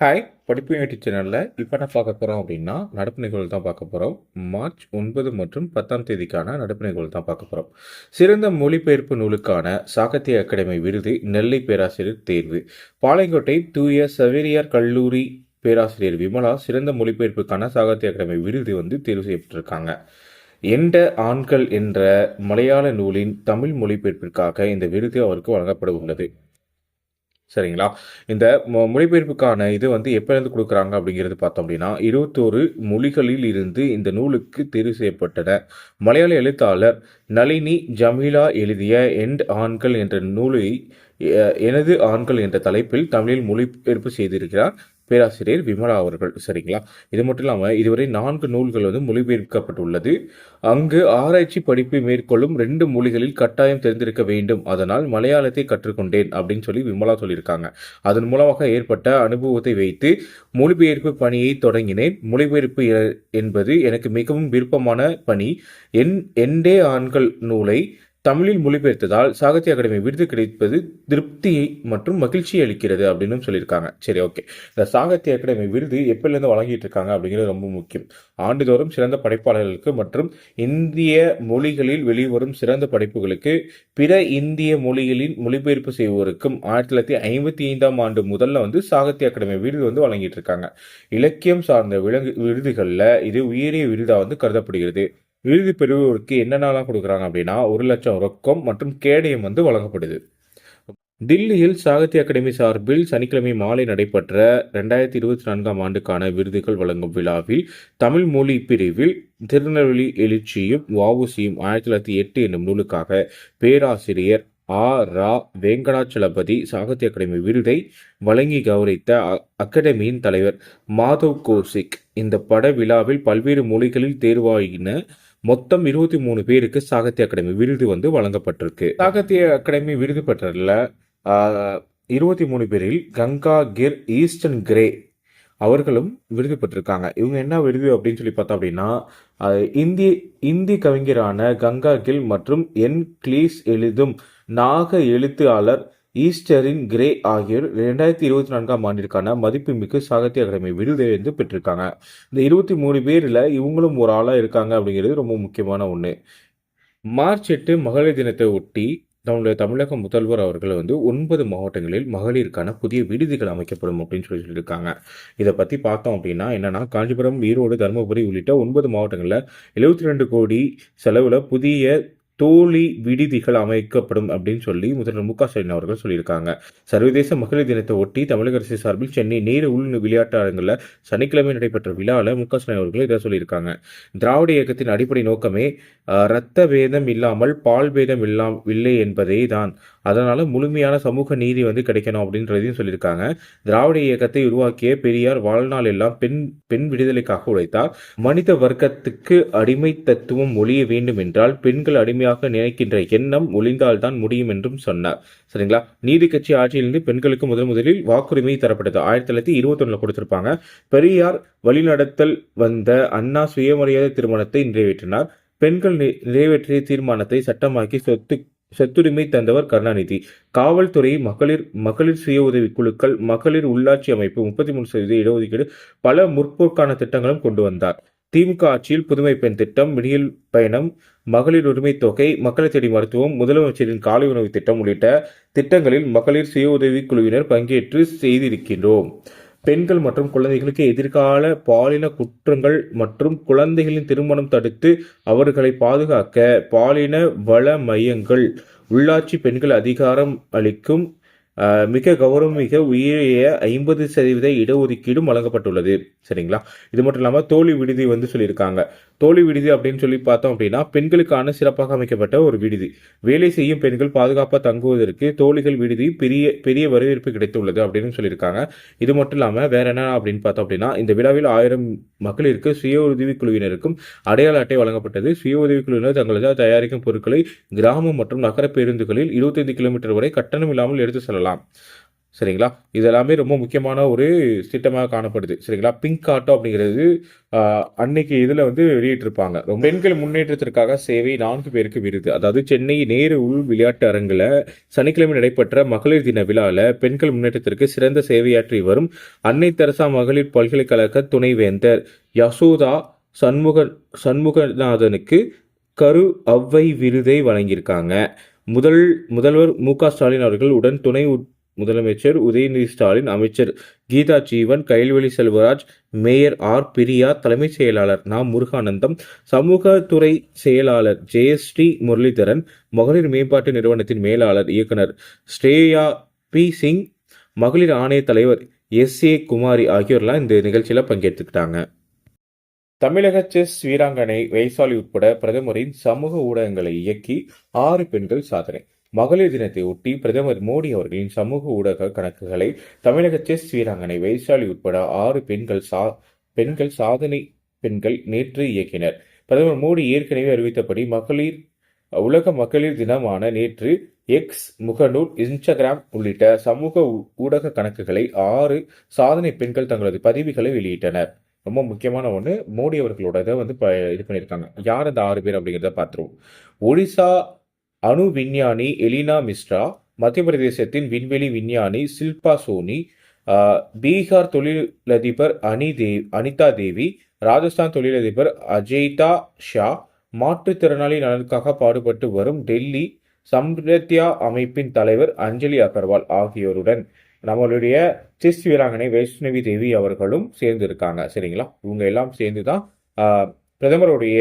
Hi படிப்பு unit சேனலில் இப்போ என்ன பார்க்க போகிறோம் அப்படின்னா நடப்பு நிகழ்வு தான் பார்க்க போகிறோம் மார்ச் ஒன்பது மற்றும் பத்தாம் தேதிக்கான நடப்பு நிகழ்வு தான் பார்க்க போகிறோம் சிறந்த மொழிபெயர்ப்பு நூலுக்கான சாகித்ய அகாடமி விருது நெல்லை பேராசிரியர் தேர்வு. பாளையங்கோட்டை தூய சவேரியார் கல்லூரி பேராசிரியர் விமலா சிறந்த மொழிபெயர்ப்புக்கான சாகித்ய அகாடமி விருது வந்து தேர்வு செய்யப்பட்டிருக்காங்க. எண்ட ஆண்கள் என்ற மலையாள நூலின் தமிழ் மொழிபெயர்ப்பிற்காக இந்த விருது அவருக்கு வழங்கப்பட உள்ளது. சரிங்களா? இந்த மொ- மொழிபெயர்ப்புக்கான இது வந்து எப்போலேருந்து கொடுக்குறாங்க அப்படிங்கிறது பார்த்தோம் அப்படின்னா இருபத்தோரு மொழிகளில் இருந்து இந்த நூலுக்கு தேர்வு செய்யப்பட்டன. மலையாள எழுத்தாளர் நளினி ஜமீலா எழுதிய எண்ட் ஆண்கள் என்ற நூலை எனது ஆண்கள் என்ற தலைப்பில் தமிழில் மொழிபெயர்ப்பு செய்திருக்கிறார். பேராசிரியர் விமலா அவர்கள் சரிங்களா? இது மட்டும் இல்லாமல் இதுவரை நான்கு நூல்கள் வந்து மொழிபெயர்க்கப்பட்டுள்ளது. அங்கு ஆராய்ச்சி படிப்பை மேற்கொள்ளும் ரெண்டு மொழிகளில் கட்டாயம் தெரிந்திருக்க வேண்டும். அதனால் மலையாளத்தை கற்றுக்கொண்டேன் அப்படின்னு சொல்லி விமலா சொல்லியிருக்காங்க. அதன் மூலமாக ஏற்பட்ட அனுபவத்தை வைத்து மொழிபெயர்ப்பு பணியை தொடங்கினேன். மொழிபெயர்ப்பு என்பது எனக்கு மிகவும் விருப்பமான பணி. என் எண்டே ஆண்கள் நூலை தமிழில் மொழிபெயர்த்ததால் சாகித்ய அகாடமி விருது கிடைப்பது திருப்தி மற்றும் மகிழ்ச்சி அளிக்கிறது அப்படின்னு சொல்லியிருக்காங்க. சரி ஓகே இந்த சாகித்ய அகாடமி விருது எப்போலேருந்து வழங்கிட்டு இருக்காங்க அப்படிங்கிறது ரொம்ப முக்கியம். ஆண்டுதோறும் சிறந்த படைப்பாளர்களுக்கு மற்றும் இந்திய மொழிகளில் வெளிவரும் சிறந்த படைப்புகளுக்கு பிற இந்திய மொழிகளில் மொழிபெயர்ப்பு செய்வோருக்கும் ஆயிரத்தி தொள்ளாயிரத்தி ஐம்பத்தி ஐந்தாம் ஆண்டு முதல்ல வந்து சாகித்ய அகாடமி விருது வந்து வழங்கிட்டு இருக்காங்க இலக்கியம் சார்ந்த விலங்கு விருதுகளில் இது உயரிய விருதாக வந்து கருதப்படுகிறது. விருது பெறுவோருக்கு என்னென்னலாம் கொடுக்குறாங்க அப்படின்னா ஒரு லட்சம் ரொக்கம் மற்றும் கேடயம் வந்து வழங்கப்படுது. தில்லியில் சாகித்ய அகாடமி சார்பில் சனிக்கிழமை மாலை நடைபெற்ற ரெண்டாயிரத்தி இருபத்தி நான்காம் ஆண்டுக்கான விருதுகள் வழங்கும் விழாவில் தமிழ் மொழி பிரிவில் திருநெல்வேலி எழுச்சியும் வவுசியும் ஆயிரத்தி தொள்ளாயிரத்தி எட்டு என்னும் நூலுக்காக பேராசிரியர் ஆ. ரா. வெங்கடாச்சலபதி சாகித்ய அகாடமி விருதை வழங்கி கௌரவித்த அகாடமியின் தலைவர் மாதவ் கோசிக் இந்த பட விழாவில் பல்வேறு மொழிகளில் தேர்வாயின மொத்தம் இருபத்தி மூணு பேருக்கு சாகித்ய அகாடமி விருது வந்து வழங்கப்பட்டிருக்கு. சாகித்ய அகாடமி விருது பெற்றதில் இருபத்தி மூணு பேரில் கங்கா கிர் ஈஸ்டர்ன் கிரே அவர்களும் விருது பெற்றிருக்காங்க. இவங்க என்ன விருது அப்படின்னு சொல்லி பார்த்தோம் அப்படின்னா இந்தி இந்தி கவிஞரான கங்கா கில் மற்றும் என் கிளீஸ் எழுதும் நாக எழுத்தாளர் ஈஸ்டரின் கிரே ஆகியோர் ரெண்டாயிரத்தி இருபத்தி நான்காம் ஆண்டிற்கான மதிப்புமிகு சாகித்ய அகாடமி விருதை வந்து பெற்றிருக்காங்க. இந்த இருபத்தி மூணு பேரில் இவங்களும் ஒரு ஆளாக இருக்காங்க அப்படிங்கிறது ரொம்ப முக்கியமான ஒன்று மார்ச் எட்டு மகளிர் தினத்தை ஒட்டி நம்முடைய தமிழக முதல்வர் அவர்கள் வந்து ஒன்பது மாவட்டங்களில் மகளிருக்கான புதிய விடுதிகள் அமைக்கப்படும் அப்படின்னு சொல்லி சொல்லியிருக்காங்க. இதை பற்றி பார்த்தோம் அப்படின்னா என்னென்னா காஞ்சிபுரம் ஈரோடு தருமபுரி உள்ளிட்ட ஒன்பது மாவட்டங்களில் எழுபத்தி ரெண்டு கோடி செலவில் புதிய தோழி விடுதிகள் அமைக்கப்படும் அப்படின்னு சொல்லி முதல்வர் மு க ஸ்டாலின் அவர்கள் சொல்லியிருக்காங்க. சர்வதேச மகளிர் தினத்தை ஒட்டி தமிழக அரசு சார்பில் சென்னை நேரு உள் விளையாட்டு அரங்கில் சனிக்கிழமை நடைபெற்ற விழாவில் மு க ஸ்டாலின் அவர்கள் இதை சொல்லியிருக்காங்க. திராவிட இயக்கத்தின் அடிப்படை நோக்கமே இரத்த பேதம் இல்லாமல் பால் பேதம் இல்லாம் இல்லை என்பதே தான். அதனால் முழுமையான சமூக நீதி வந்து கிடைக்கணும் அப்படின்றதையும் சொல்லியிருக்காங்க. திராவிட இயக்கத்தை உருவாக்கிய பெரியார் வாழ்நாள் எல்லாம் பெண் பெண் விடுதலைக்காக உழைத்தார். மனித வர்க்கத்துக்கு அடிமை தத்துவம் ஒழிய வேண்டும் என்றால் பெண்கள் அடிமையாக நினைக்கின்ற எண்ணம் ஒளிந்தால்தான் முடியும் என்றும் சொன்னார். சரிங்களா? நீதி கட்சி ஆட்சியிலிருந்து பெண்களுக்கு முதல் முதலில் வாக்குரிமை தரப்பட்டது. ஆயிரத்தி தொள்ளாயிரத்தி இருபத்தொன்னுல கொடுத்திருப்பாங்க. பெரியார் வழிநடத்தல் வந்த அண்ணா சுயமரியாதை திருமணத்தை நிறைவேற்றினார். பெண்கள் நிறைவேற்றிய தீர்மானத்தை சட்டமாக்கி சொத்து சொத்துரிமை தந்தவர் கருணாநிதி. காவல்துறை மகளிர் மகளிர் சுய உதவி குழுக்கள் மகளிர் உள்ளாட்சி அமைப்பு முப்பத்தி மூணு சதவீத இடஒதுக்கீடு பல முற்போக்கான திட்டங்களும் கொண்டு வந்தார். திமுக ஆட்சியில் புதுமை பெண் திட்டம் விடியல் பயணம் மகளிர் உரிமை தொகை மக்களை தேடி மருத்துவம் முதலமைச்சரின் காலை உணவு திட்டம் உள்ளிட்ட திட்டங்களில் மகளிர் சுய உதவி குழுவினர் பங்கேற்று செய்திருக்கின்றோம். பெண்கள் மற்றும் குழந்தைகளுக்கு எதிர்கால பாலின குற்றங்கள் மற்றும் குழந்தைகளின் திருமணம் தடுத்து அவர்களை பாதுகாக்க பாலின வள மையங்கள் உள்ளாட்சி பெண்கள் அதிகாரம் அளிக்கும் மிக கௌரவம் மிக உயரிய ஐம்பது சதவீத இடஒதுக்கீடும் வழங்கப்பட்டுள்ளது. சரிங்களா? இது மட்டும் இல்லாமல் தோழி விடுதி வந்து சொல்லியிருக்காங்க. தோழி விடுதி அப்படின்னு சொல்லி பார்த்தோம் அப்படின்னா பெண்களுக்கான சிறப்பாக அமைக்கப்பட்ட ஒரு விடுதி. வேலை செய்யும் பெண்கள் பாதுகாப்பாக தங்குவதற்கு தோழிகள் விடுதி பெரிய பெரிய வரவேற்பு கிடைத்துள்ளது அப்படின்னு சொல்லியிருக்காங்க. இது மட்டும் இல்லாமல் வேற என்ன அப்படின்னு பார்த்தோம் அப்படின்னா இந்த விழாவில் ஆயிரம் மக்களிற்கு சுய உதவிக்குழுவினருக்கும் அடையாள அட்டை வழங்கப்பட்டது. சுய உதவிக்குழுவினர் தங்களது தயாரிக்கும் பொருட்களை கிராமம் மற்றும் நகர பேருந்துகளில் 25 கிலோமீட்டர் வரை கட்டணம் இல்லாமல் எடுத்து செல்லலாம். சரிங்களா? இதெல்லாமே ரொம்ப முக்கியமான ஒரு திட்டமாக காணப்படுது. சரிங்களா? பிங்க் ஆட்டோ அப்படிங்கிறது அன்னைக்கு இதில் வந்து வெளியிட்டிருப்பாங்க. ரொம்ப பெண்கள் முன்னேற்றத்திற்காக சேவை நான்கு பேருக்கு விருது. அதாவது சென்னை நேரு உள் விளையாட்டு அரங்கில் சனிக்கிழமை நடைபெற்ற மகளிர் தின விழாவில் பெண்கள் முன்னேற்றத்திற்கு சிறந்த சேவையாற்றி வரும் அன்னை தெரசா மகளிர் பல்கலைக்கழக துணைவேந்தர் யசோதா சண்முக சண்முகநாதனுக்கு கரு அவ்வை விருதை வழங்கியிருக்காங்க. முதல் முதல்வர் மு க ஸ்டாலின் அவர்கள் உடன் துணை முதலமைச்சர் உதயநிதி ஸ்டாலின் அமைச்சர் கீதா ஜீவன் கைல்வெளி செல்வராஜ் மேயர் ஆர் பிரியா தலைமைச் செயலாளர் நா. முருகானந்தம் சமூகத்துறை செயலாளர் ஜெயஸ்ரீ முரளிதரன் மகளிர் மேம்பாட்டு நிறுவனத்தின் மேலாளர் இயக்குனர் ஸ்ரேயா பி. சிங் மகளிர் ஆணைய தலைவர் எஸ். ஏ. குமாரி ஆகியோர்லாம் இந்த நிகழ்ச்சியில் பங்கேற்றுக்கிட்டாங்க. தமிழக செஸ் வீராங்கனை வைசாலி உட்பட பிரதமரின் சமூக ஊடகங்களை இயக்கி ஆறு பெண்கள் சாதனை. மகளிர் தினத்தை ஒட்டி பிரதமர் மோடி அவர்களின் சமூக ஊடக கணக்குகளை தமிழக செஸ் வீராங்கனை வைசாலி உட்பட ஆறு பெண்கள் சா பெண்கள் சாதனை பெண்கள் நேற்று இயக்கினர். பிரதமர் மோடி ஏற்கனவே அறிவித்தபடி மகளிர் உலக மகளிர் தினமான நேற்று எக்ஸ் முகநூல் இன்ஸ்டாகிராம் உள்ளிட்ட சமூக ஊ- ஊடக கணக்குகளை ஆறு சாதனை பெண்கள் தங்களது பதிவுகளை வெளியிட்டனர். ரொம்ப முக்கியமான ஒன்று மோடி அவர்களோட இதை வந்து இப்போ இது பண்ணியிருக்காங்க. யார் அந்த ஆறு பேர் அப்படிங்கிறத பார்த்துருவோம். ஒடிசா அணு விஞ்ஞானி எலினா மிஸ்ரா மத்திய பிரதேசத்தின் விண்வெளி விஞ்ஞானி சில்பா சோனி பீகார் தொழிலதிபர் அனி தேவ் அனிதா தேவி ராஜஸ்தான் தொழிலதிபர் அஜய்தா ஷா மாற்றுத்திறனாளி நலனுக்காக பாடுபட்டு வரும் டெல்லி சம்ரத்யா அமைப்பின் தலைவர் அஞ்சலி அகர்வால் ஆகியோருடன் நம்மளுடைய செஸ் வீராங்கனை வைஷ்ணவி தேவி அவர்களும் சேர்ந்து இருக்காங்க சரிங்களா? இவங்க எல்லாம் சேர்ந்து தான் பிரதமருடைய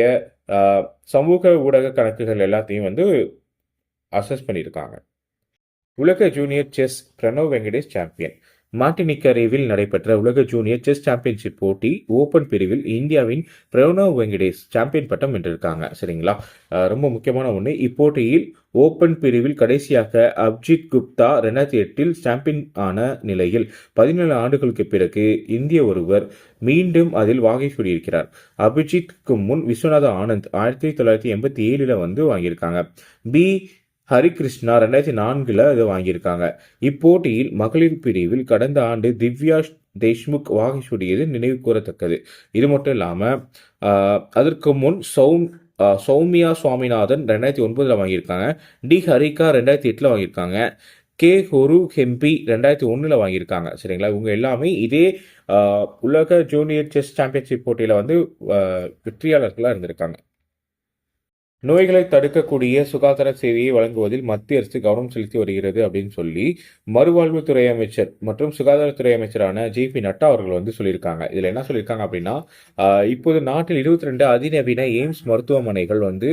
சமூக ஊடக கணக்குகள் எல்லாத்தையும் வந்து அசஸ் பண்ணியிருக்காங்க. உலக junior chess Pranav Venkatesh champion மாட்டினிக்கரேவில் நடைபெற்ற உலக ஜூனியர் செஸ் சாம்பியன்ஷிப் போட்டி ஓபன் பிரிவில் இந்தியாவின் பிரணவ் வெங்கடேஷ் சாம்பியன் பட்டம் வென்றிருக்காங்க. சரிங்களா? ரொம்ப முக்கியமான ஒன்று இப்போட்டியில் ஓபன் பிரிவில் கடைசியாக அப்ஜித் குப்தா ரெண்டாயிரத்தி எட்டில் சாம்பியன் ஆன நிலையில் பதினேழு ஆண்டுகளுக்கு பிறகு இந்திய ஒருவர் மீண்டும் அதில் வாகை சூடியிருக்கிறார். அபிஜித்க்கு முன் விஸ்வநாத ஆனந்த் ஆயிரத்தி தொள்ளாயிரத்தி எண்பத்தி ஏழில் வந்து வாங்கியிருக்காங்க. பி ஹரிகிருஷ்ணா ரெண்டாயிரத்தி நான்கில் இதை வாங்கியிருக்காங்க. இப்போட்டியில் மகளிர் பிரிவில் கடந்த ஆண்டு திவ்யா தேஷ்முக் வாகை சூடியது நினைவு கூறத்தக்கது. இது மட்டும் இல்லாமல் அதற்கு முன் சௌம் சௌமியா சுவாமிநாதன் ரெண்டாயிரத்தி ஒன்பதில் வாங்கியிருக்காங்க. டி ஹரிகா ரெண்டாயிரத்தி எட்டில் வாங்கியிருக்காங்க. கே ஹொரு ஹெம்பி ரெண்டாயிரத்தி ஒன்றில் வாங்கியிருக்காங்க. சரிங்களா? இவங்க எல்லாமே இதே உலக ஜூனியர் செஸ் சாம்பியன்ஷிப் போட்டியில் வந்து வெற்றியாளர்களாக இருந்திருக்காங்க. நோய்களை தடுக்கக்கூடிய சுகாதார சேவையை வழங்குவதில் மத்திய அரசு கவனம் செலுத்தி வருகிறது அப்படின்னு சொல்லி மறுவாழ்வுத்துறை அமைச்சர் மற்றும் சுகாதாரத்துறை அமைச்சரான ஜே பி நட்டா அவர்கள் வந்து சொல்லியிருக்காங்க. இதில் என்ன சொல்லியிருக்காங்க அப்படின்னா இப்போது நாட்டில் இருபத்தி ரெண்டு அதிநவீன எய்ம்ஸ் மருத்துவமனைகள் வந்து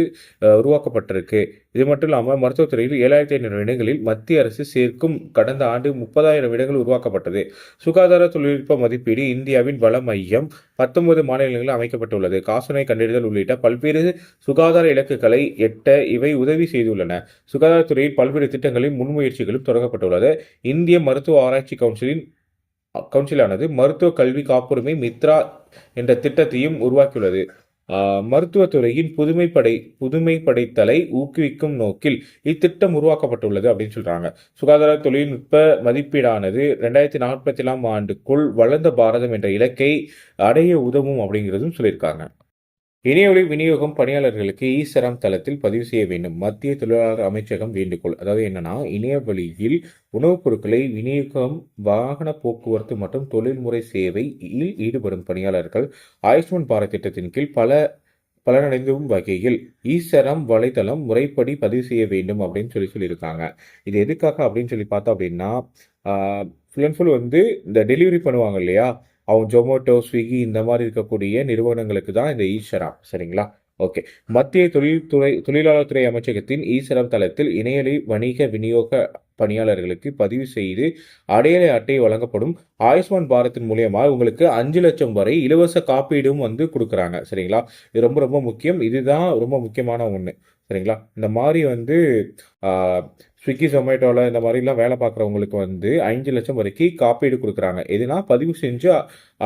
உருவாக்கப்பட்டிருக்கு. இது மட்டும் இல்லாமல் மருத்துவத்துறையில் ஏழாயிரத்தி ஐநூறு இடங்களில் மத்திய அரசு சேர்க்கும் கடந்த ஆண்டு முப்பதாயிரம் இடங்கள் உருவாக்கப்பட்டது. சுகாதார தொழில்நுட்ப மதிப்பீடு இந்தியாவின் வள மையம் பத்தொன்பது மாநிலங்களில் அமைக்கப்பட்டுள்ளது. காசநோய் கண்டறிதல் உள்ளிட்ட பல்வேறு சுகாதார இலக்குகளை எட்ட இவை உதவி செய்துள்ளன. சுகாதாரத்துறையில் பல்வேறு திட்டங்களின் முன்முயற்சிகளும் தொடங்கப்பட்டுள்ளது. இந்திய மருத்துவ ஆராய்ச்சி கவுன்சிலின் கவுன்சிலானது மருத்துவ கல்வி காப்புரிமை மித்ரா என்ற திட்டத்தையும் உருவாக்கியுள்ளது. ஆஹ், மருத்துவத்துறையின் புதுமைப்படை புதுமைப்படைத்தலை ஊக்குவிக்கும் நோக்கில் இத்திட்டம் உருவாக்கப்பட்டுள்ளது அப்படின்னு சொல்றாங்க. சுகாதார தொழில்நுட்ப மதிப்பீடானது ரெண்டாயிரத்தி நாற்பத்தி ஏழாம் ஆண்டுக்குள் வளர்ந்த பாரதம் என்ற இலக்கை அடைய உதவும் அப்படிங்கிறதும் சொல்லியிருக்காங்க. இணையவழி விநியோகம் பணியாளர்களுக்கு ஈசரம் தளத்தில் பதிவு செய்ய வேண்டும். மத்திய தொழிலாளர் அமைச்சகம் வேண்டுகோள். அதாவது என்னன்னா இணையவழியில் உணவுப் பொருட்களை விநியோகம் வாகன போக்குவரத்து மற்றும் தொழில்முறை சேவையில் ஈடுபடும் பணியாளர்கள் ஆயுஷ்மான் பாரத் திட்டத்தின் கீழ் பல பலனடைந்தும் வகையில் ஈசரம் வலைதளம் முறைப்படி பதிவு செய்ய வேண்டும் அப்படின்னு சொல்லி சொல்லியிருக்காங்க. இது எதுக்காக அப்படின்னு சொல்லி பார்த்தோம் அப்படின்னா ஃபுல் அண்ட் ஃபுல் வந்து இந்த டெலிவரி பண்ணுவாங்க இல்லையா? அவங்க ஜொமேட்டோ ஸ்விக்கி இந்த மாதிரி இருக்கக்கூடிய நிறுவனங்களுக்கு தான் இந்த ஈஸ்வரம் சரிங்களா? ஓகே மத்திய தொழில்துறை தொழிலாளர் துறை அமைச்சகத்தின் ஈஸ்வரம் தளத்தில் இணையலை வணிக விநியோக பணியாளர்களுக்கு பதிவு செய்து அடையலை அட்டை வழங்கப்படும் ஆயுஷ்மான் பாரத்தின் மூலியமா உங்களுக்கு அஞ்சு லட்சம் வரை இலவச காப்பீடும் வந்து கொடுக்குறாங்க. சரிங்களா? இது ரொம்ப ரொம்ப முக்கியம். இதுதான் ரொம்ப முக்கியமான ஒன்று சரிங்களா? இந்த மாதிரி வந்து ஸ்விக்கி ஜொமேட்டோவில் இந்த மாதிரிலாம் வேலை பார்க்குறவங்களுக்கு வந்து அஞ்சு லட்சம் வரைக்கும் காப்பீடு கொடுக்குறாங்க. எதுனா பதிவு செஞ்சு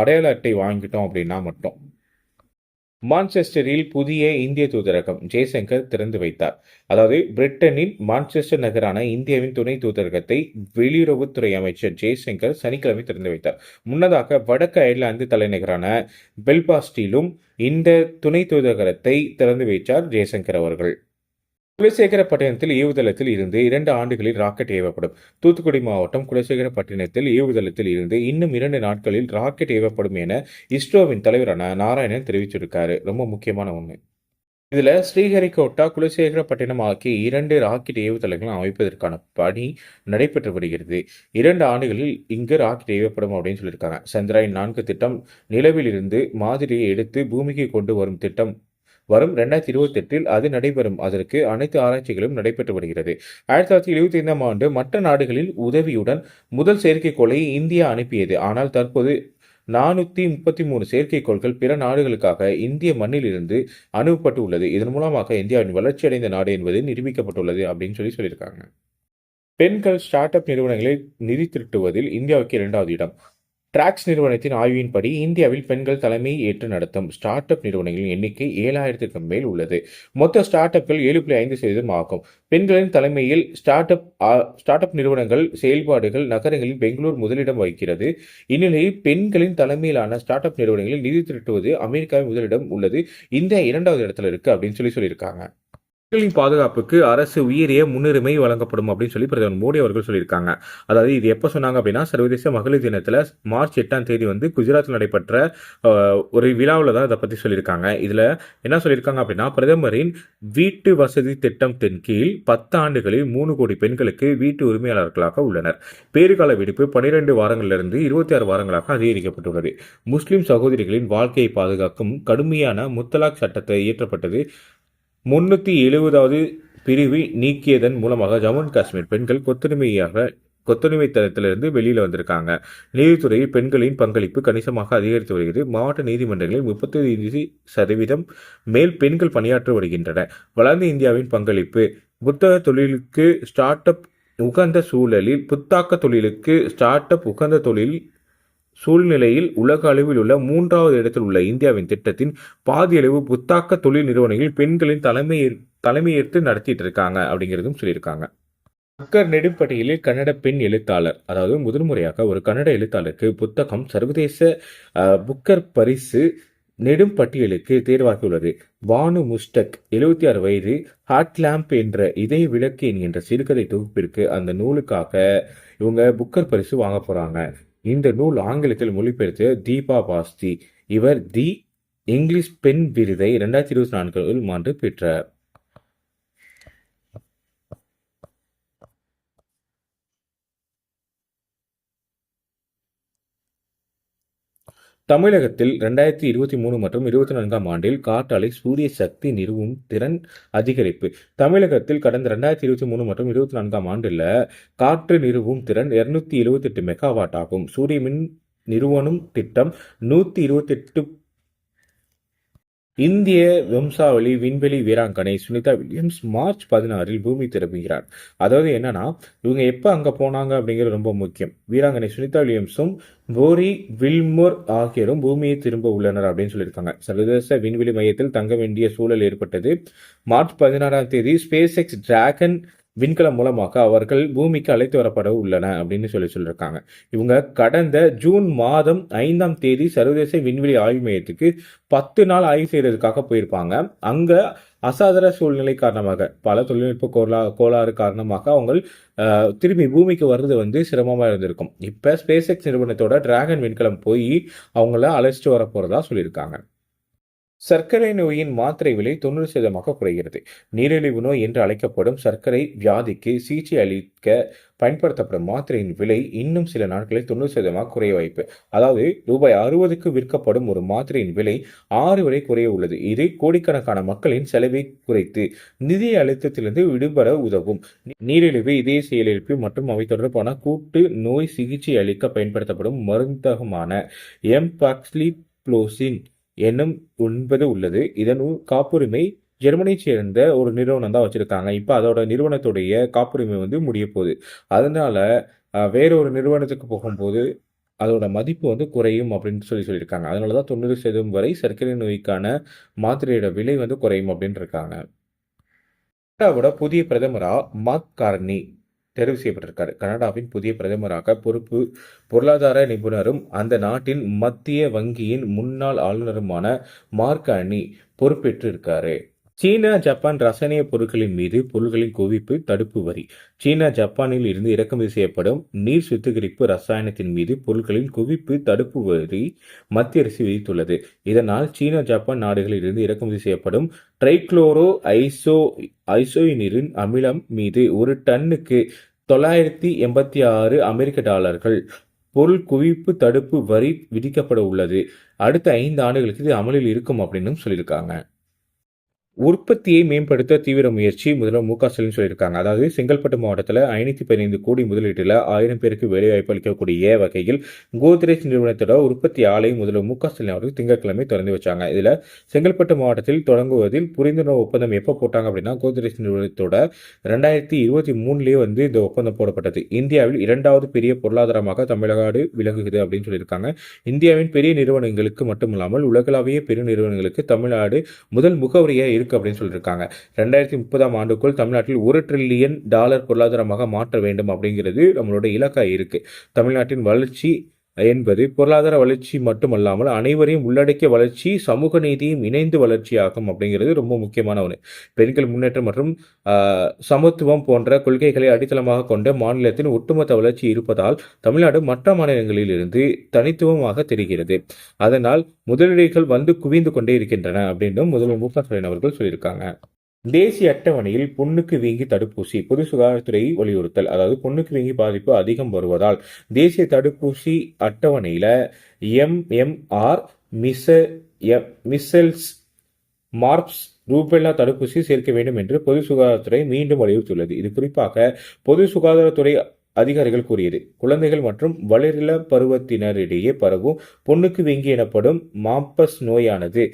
அடையாள அட்டை வாங்கிட்டோம் அப்படின்னா மட்டும். மான்செஸ்டரில் புதிய இந்திய தூதரகம் ஜெய்சங்கர் திறந்து வைத்தார். அதாவது பிரிட்டனின் மான்செஸ்டர் நகரான இந்தியாவின் துணை தூதரகத்தை வெளியுறவுத்துறை அமைச்சர் ஜெய்சங்கர் சனிக்கிழமை திறந்து வைத்தார். முன்னதாக வடக்கு அயர்லாந்து தலைநகரான பெல்பாஸ்டிலும் இந்த துணை தூதரகத்தை திறந்து வைத்தார் ஜெய்சங்கர் அவர்கள். குலசேகரப்பட்டினத்தில் ஏவுதளத்தில் இருந்து இரண்டு ஆண்டுகளில் ராக்கெட் ஏவப்படும். தூத்துக்குடி மாவட்டம் குலசேகரப்பட்டினத்தில் ஏவுதளத்தில் இருந்து இன்னும் இரண்டு நாட்களில் ராக்கெட் ஏவப்படும் என இஸ்ரோவின் தலைவரான நாராயணன் தெரிவிச்சிருக்காரு. ரொம்ப முக்கியமான ஒன்று இதில் ஸ்ரீஹரிகோட்டா குலசேகரப்பட்டினம் ஆகிய இரண்டு ராக்கெட் ஏவுதளங்களும் அமைப்பதற்கான பணி நடைபெற்று வருகிறது. இரண்டு ஆண்டுகளில் இங்கு ராக்கெட் ஏவப்படும் அப்படின்னு சொல்லியிருக்காங்க. சந்திராயன் நான்கு திட்டம் நிலவிலிருந்து மாதிரியை எடுத்து பூமிக்கு கொண்டு வரும் திட்டம் வரும் ரெண்டாயிரத்தி இருபத்தி எட்டில் அது நடைபெறும். அதற்கு அனைத்து ஆராய்ச்சிகளும் நடைபெற்று வருகிறது. ஆயிரத்தி தொள்ளாயிரத்தி எழுபத்தி ஐந்தாம் ஆண்டு மற்ற நாடுகளில் உதவியுடன் முதல் செயற்கைக்கோளை இந்தியா அனுப்பியது. ஆனால் தற்போது நானூற்றி முப்பத்தி மூணு செயற்கைக்கோள்கள் பிற நாடுகளுக்காக இந்திய மண்ணிலிருந்து அனுப்பப்பட்டு உள்ளது இதன் மூலமாக இந்தியாவின் வளர்ச்சியடைந்த நாடு என்பது நிரூபிக்கப்பட்டுள்ளது அப்படின்னு சொல்லி சொல்லியிருக்காங்க. பெண்கள் ஸ்டார்ட் அப் நிறுவனங்களை நிதி திரட்டுவதில் இந்தியாவுக்கு இரண்டாவது இடம். டிராக்ஸ் நிறுவனத்தின் ஆய்வின்படி இந்தியாவில் பெண்கள் தலைமை ஏற்று நடத்தும் ஸ்டார்ட் அப் நிறுவனங்களின் எண்ணிக்கை ஏழாயிரத்திற்கும் மேல் உள்ளது. மொத்த ஸ்டார்ட் அப்கள் ஏழு புள்ளி ஐந்து சதவீதம் ஆகும். பெண்களின் தலைமையில் ஸ்டார்ட் அப் ஸ்டார்ட் அப் நிறுவனங்கள் செயல்பாடுகள் நகரங்களில் பெங்களூர் முதலிடம் வகிக்கிறது. இந்நிலையில் பெண்களின் தலைமையிலான ஸ்டார்ட் அப் நிறுவனங்களில் நிதி திரட்டுவது அமெரிக்காவின் முதலிடம் உள்ளது. இந்தியா இரண்டாவது இடத்துல இருக்கு அப்படின்னு சொல்லி சொல்லியிருக்காங்க. மக்களின் பாதுகாப்புக்கு அரசு உயரிய முன்னுரிமை வழங்கப்படும் அப்படின்னு சொல்லி பிரதமர் மோடி அவர்கள் சொல்லியிருக்காங்க. அதாவது இது எப்போ சொன்னாங்க அப்படின்னா சர்வதேச மகளிர் தினத்தில் மார்ச் எட்டாம் தேதி வந்து குஜராத்தில் நடைபெற்ற ஒரு விழாவில் தான் இதை பற்றி சொல்லியிருக்காங்க. இதில் என்ன சொல்லியிருக்காங்க அப்படின்னா பிரதமரின் வீட்டு வசதி திட்டத்தின் கீழ் பத்து ஆண்டுகளில் மூணு கோடி பெண்களுக்கு வீட்டு உரிமையாளர்களாக உள்ளனர். பேறுகால விடுப்பு பனிரெண்டு வாரங்களிலிருந்து இருபத்தி ஆறு வாரங்களாக அதிகரிக்கப்பட்டுள்ளது. முஸ்லிம் சகோதரிகளின் வாழ்க்கையை பாதுகாக்கும் கடுமையான முத்தலாக் சட்டத்தை இயற்றப்பட்டது முன்னூற்றி எழுபதாவது பிரிவு நீக்கியதன் மூலமாக ஜம்மு அண்ட் காஷ்மீர் பெண்கள் கொத்துரிமையாக கொத்தடிமை தரத்திலிருந்து வெளியில் வந்திருக்காங்க. நீதித்துறையில் பெண்களின் பங்களிப்பு கணிசமாக அதிகரித்து வருகிறது. மாவட்ட நீதிமன்றங்களில் முப்பத்தி சதவீதம் மேல் பெண்கள் பணியாற்றி வருகின்றன. வளர்ந்த இந்தியாவின் பங்களிப்பு புத்தக தொழிலுக்கு ஸ்டார்ட் அப் உகந்த சூழலில் புத்தாக்க தொழிலுக்கு ஸ்டார்ட் அப் உகந்த தொழில் சூழ்நிலையில் உலக அளவில் உள்ள மூன்றாவது இடத்தில் உள்ள இந்தியாவின் திட்டத்தின் பாதியளவு புத்தாக்க தொழில் நிறுவனங்களில் பெண்களின் தலைமை தலைமையேற்று நடத்திட்டு இருக்காங்க அப்படிங்கிறதும் சொல்லியிருக்காங்க. புக்கர் நெடும்பட்டியலில் கன்னட பெண் எழுத்தாளர் அதாவது முதன்முறையாக ஒரு கன்னட எழுத்தாளருக்கு புத்தகம் சர்வதேச புக்கர் பரிசு நெடும் பட்டியலுக்கு தேர்வாகியுள்ளது. பானு முஸ்டக் எழுபத்தி ஆறு வயது ஹாட் லேம்ப் என்ற இதய விளக்கு என்கின்ற சிறுகதை தொகுப்பிற்கு அந்த நூலுக்காக இவங்க புக்கர் பரிசு வாங்க போகிறாங்க இந்த நூல் ஆங்கிலத்தில் மொழிபெயர்த்து தீபா பாஸ்தி. இவர் தி இங்கிலீஷ் பெண் விருதை இரண்டாயிரத்தி இருபத்தி நான்கு ஆண்டு பெற்றார். தமிழகத்தில் ரெண்டாயிரத்தி இருபத்தி மூணு மற்றும் இருபத்தி நான்காம் ஆண்டில் காற்றாலை சூரிய சக்தி நிறுவும் திறன் அதிகரிப்பு. தமிழகத்தில் கடந்த ரெண்டாயிரத்தி இருபத்தி மூணு மற்றும் இருபத்தி நான்காம் ஆண்டில் காற்று நிறுவும் திறன் இருநூத்தி எழுபத்தெட்டு மெகாவாட் ஆகும். சூரிய மின் நிறுவனம் திட்டம் நூற்றி இருபத்தெட்டு இந்திய வம்சாவளி விண்வெளி வீராங்கனை சுனிதா வில்லியம்ஸ் மார்ச் பதினாறில் பூமி திரும்புகிறார். அதாவது என்னன்னா இவங்க எப்போ அங்கே போனாங்க அப்படிங்கிறது ரொம்ப முக்கியம். வீராங்கனை சுனிதா வில்லியம்ஸும் போரி வில்மோர் ஆகியோரும் பூமியை திரும்ப உள்ளனர் அப்படின்னு சொல்லியிருக்காங்க. சர்வதேச விண்வெளி மையத்தில் தங்க வேண்டிய சூழல் ஏற்பட்டது. மார்ச் பதினாறாம் தேதி ஸ்பேஸ் எக்ஸ் டிராகன் விண்கலம் மூலமாக அவர்கள் பூமிக்கு அழைத்து வரப்பட உள்ளன அப்படின்னு சொல்லி சொல்லியிருக்காங்க இவங்க கடந்த ஜூன் மாதம் ஐந்தாம் தேதி சர்வதேச விண்வெளி ஆய்வு மையத்துக்கு பத்து நாள் ஆய்வு செய்யறதுக்காக போயிருப்பாங்க. அங்க அசாதாரண சூழ்நிலை காரணமாக பல தொழில்நுட்ப கோலா கோளாறு காரணமாக அவங்க திரும்பி பூமிக்கு வர்றது வந்து சிரமமாக இருந்திருக்கும். இப்போ ஸ்பேஸ் எக்ஸ் நிறுவனத்தோட டிராகன் விண்கலம் போய் அவங்கள அழைச்சிட்டு வர போகிறதா சொல்லியிருக்காங்க. சர்க்கரை நோயின் மாத்திரை விலை தொண்ணூறு சதவீதமாக குறைகிறது. நீரிழிவு நோய் என்று அழைக்கப்படும் சர்க்கரை வியாதிக்கு சிகிச்சை அளிக்க பயன்படுத்தப்படும் மாத்திரையின் விலை இன்னும் சில நாட்களில் தொண்ணூறு சதவீதமாக குறைய வாய்ப்பு. அதாவது ரூபாய் அறுபதுக்கு விற்கப்படும் ஒரு மாத்திரையின் விலை ஆறு வரை குறைய உள்ளது. இது கோடிக்கணக்கான மக்களின் செலவை குறைத்து நிதி அழுத்தத்திலிருந்து விடுபட உதவும். நீரிழிவு இதய செயலிழப்பு மற்றும் அவை தொடர்பான கூட்டு நோய் சிகிச்சை அளிக்க பயன்படுத்தப்படும் மருந்தகமான எம்பாக்ஸ்லிப்ளோசின் எண்ணம் என்பது உள்ளது. இதன் காப்புரிமை ஜெர்மனியை சேர்ந்த ஒரு நிறுவனம் தான் வச்சுருக்காங்க. இப்போ அதோட நிறுவனத்துடைய காப்புரிமை வந்து முடிய போகுது. அதனால் வேற ஒரு நிறுவனத்துக்கு போகும்போது அதோட மதிப்பு வந்து குறையும் அப்படின்னு சொல்லி சொல்லியிருக்காங்க. அதனால தான் தொண்ணூறு சதவீதம் வரை சர்க்கரை நோய்க்கான மாத்திரையோட விலை வந்து குறையும் அப்படின்னு இருக்காங்க. கனடாவோட புதிய பிரதமராக மார்க் கார்னி. தெரிவு செய்யப்பட்டிருக்காரு. கனடாவின் புதிய பிரதமராக பொறுப்பு பொருளாதார நிபுணரும் அந்த நாட்டின் மத்திய வங்கியின் முன்னாள் ஆளுநருமான மார்க் அணி பொறுப்பேற்று இருக்காரு சீனா ஜப்பான் ரசனைய பொருட்களின் மீது பொருட்களின் குவிப்பு தடுப்பு வரி. சீனா ஜப்பானில் இருந்து இறக்குமதி செய்யப்படும் நீர் சுத்திகரிப்பு ரசாயனத்தின் மீது பொருட்களின் குவிப்பு தடுப்பு வரி மத்திய அரசு விதித்துள்ளது. இதனால் சீனா ஜப்பான் நாடுகளில் இருந்து இறக்குமதி செய்யப்படும் ட்ரைக்ளோரோ ஐசோ ஐசோயினிரின் அமிலம் மீது ஒரு டன்னுக்கு தொள்ளாயிரத்தி எண்பத்தி ஆறு அமெரிக்க டாலர்கள் பொருள் குவிப்பு தடுப்பு வரி விதிக்கப்பட உள்ளது. அடுத்த ஐந்து ஆண்டுகளுக்கு இது அமலில் இருக்கும் அப்படின்னு சொல்லியிருக்காங்க. உற்பத்தியை மேம்படுத்த தீவிர முயற்சி முதல்வர் மு க ஸ்டாலின் சொல்லியிருக்காங்க. அதாவது செங்கல்பட்டு மாவட்டத்தில் ஐநூற்றி பதினைந்து கோடி முதலீட்டில் ஆயிரம் பேருக்கு வேலைவாய்ப்பு அளிக்கக்கூடிய வகையில் கோத்ரேஜ் நிறுவனத்தோட உற்பத்தி ஆலை முதல்வர் மு க ஸ்டாலின் அவர்கள் திங்கட்கிழமை திறந்து வச்சாங்க. இதில் செங்கல்பட்டு மாவட்டத்தில் தொடங்குவதில் புரிந்துணர்வு ஒப்பந்தம் எப்போ போட்டாங்க அப்படின்னா கோத்ரேஜ் நிறுவனத்தோட ரெண்டாயிரத்தி இருபத்தி மூணுலேயே வந்து இந்த ஒப்பந்தம் போடப்பட்டது. இந்தியாவில் இரண்டாவது பெரிய பொருளாதாரமாக தமிழ்நாடு விளங்குகிறது அப்படின்னு சொல்லியிருக்காங்க. இந்தியாவின் பெரிய நிறுவனங்களுக்கு மட்டுமில்லாமல் உலகளாவிய பெரிய நிறுவனங்களுக்கு தமிழ்நாடு முதல் முகவரியாக இருக்கு அப்படின்னு சொல்லியிருக்காங்க ரெண்டாயிரத்தி முப்பதாம் ஆண்டுக்குள் தமிழ்நாட்டில் ஒரு ட்ரில்லியன் டாலர் பொருளாதாரமாக மாற்ற வேண்டும் அப்படிங்கிறது நம்மளோட இலக்கா இருக்கு. தமிழ்நாட்டின் வளர்ச்சி என்பது பொருளாதார வளர்ச்சி மட்டுமல்லாமல் அனைவரையும் உள்ளடக்கிய வளர்ச்சி சமூக நீதியும் இணைந்து வளர்ச்சியாகும் அப்படிங்கிறது ரொம்ப முக்கியமான ஒன்று பெண்கள் முன்னேற்றம் மற்றும் ஆஹ், சமத்துவம் போன்ற கொள்கைகளை அடித்தளமாக கொண்ட மாநிலத்தின் ஒட்டுமொத்த வளர்ச்சி இருப்பதால் தமிழ்நாடு மற்ற மாநிலங்களில் இருந்து தனித்துவமாக தெரிகிறது. அதனால் முதலீடுகள் வந்து குவிந்து கொண்டே இருக்கின்றன அப்படின்னு முதல்வர் மு க ஸ்டாலின் அவர்கள் சொல்லியிருக்காங்க. தேசிய அட்டவணையில் புண்ணுக்கு வீங்கி தடுப்பூசி பொது சுகாதாரத்துறை வலியுறுத்தல் அதாவது புண்ணுக்கு வீங்கி பாதிப்பு அதிகம் வருவதால் தேசிய தடுப்பூசி அட்டவணையில எம்எம்ஆர் மிச மிசல்ஸ் மார்ப்ஸ் ரூபெல்லா தடுப்பூசி சேர்க்க வேண்டும் என்று பொது சுகாதாரத்துறை மீண்டும் வலியுறுத்தியுள்ளது. இது குறிப்பாக பொது சுகாதாரத்துறை அதிகாரிகள் கூறியது. குழந்தைகள் மற்றும் வளரிள பருவத்தினரிடையே பரவும் பொண்ணுக்கு வீங்கி எனப்படும் மாம்பஸ் நோயானது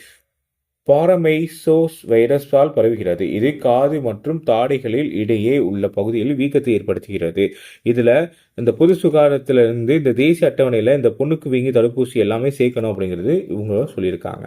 பாரமைசோஸ் வைரஸால் பரவுகிறது. இது காது மற்றும் தாடைகளில் இடையே உள்ள பகுதியில் வீக்கத்தை ஏற்படுத்துகிறது. இதில் இந்த பொது சுகாதாரத்திலிருந்து இந்த தேசிய அட்டவணையில் இந்த பொண்ணுக்கு வீங்கி தடுப்பூசி எல்லாமே சேர்க்கணும் அப்படிங்கிறது இவங்க சொல்லியிருக்காங்க.